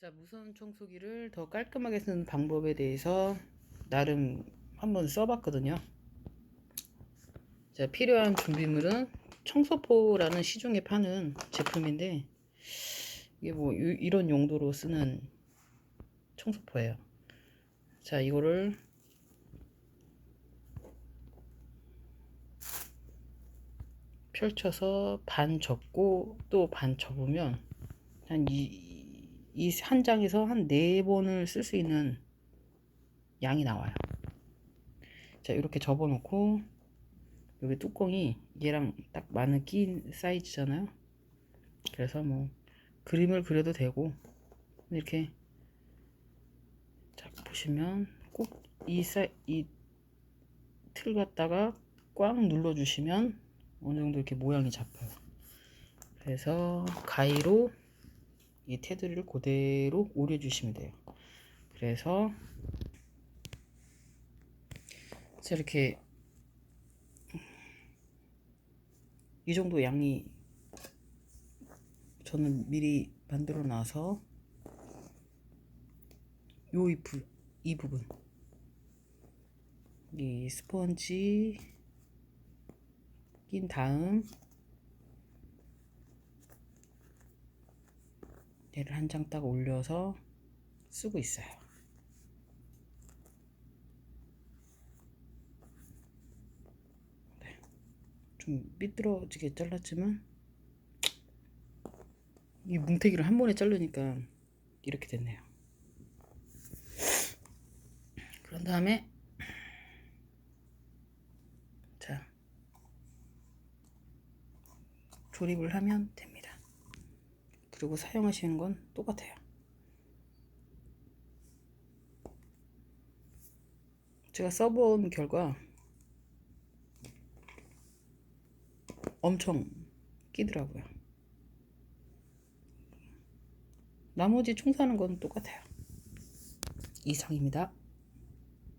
자, 무선 청소기를 더 깔끔하게 쓰는 방법에 대해서 나름 한번 써봤거든요. 자, 필요한 준비물은 청소포라는 시중에 파는 제품인데 이게 뭐 유- 이런 용도로 쓰는 청소포예요. 자, 이거를 펼쳐서 반 접고 또 반 접으면 한 이 한 장에서 한 네 번을 쓸 수 있는 양이 나와요. 자, 이렇게 접어 놓고 여기 뚜껑이 얘랑 딱 맞는 낀 사이즈잖아요. 그래서 뭐 그림을 그려도 되고 이렇게 자 보시면 꼭 이 사 이 틀 갖다가 꽉 눌러 주시면 어느 정도 이렇게 모양이 잡혀요. 그래서 가위로 이 테두리를 그대로 오려 주시면 돼요. 그래서 자 이렇게 이 정도 양이 저는 미리 만들어 놔서 요 이 부, 이 부분 이 스펀지 낀 다음 얘를 한 장 딱 올려서 쓰고 있어요. 네. 좀 삐뚤어지게 잘랐지만 이 뭉태기를 한 번에 자르니까 이렇게 됐네요. 그런 다음에 자 조립을 하면 됩니다. 그리고 사용하시는 건 똑같아요. 제가 써본 결과 엄청 끼더라고요. 나머지 총 사는 건 똑같아요. 이상입니다.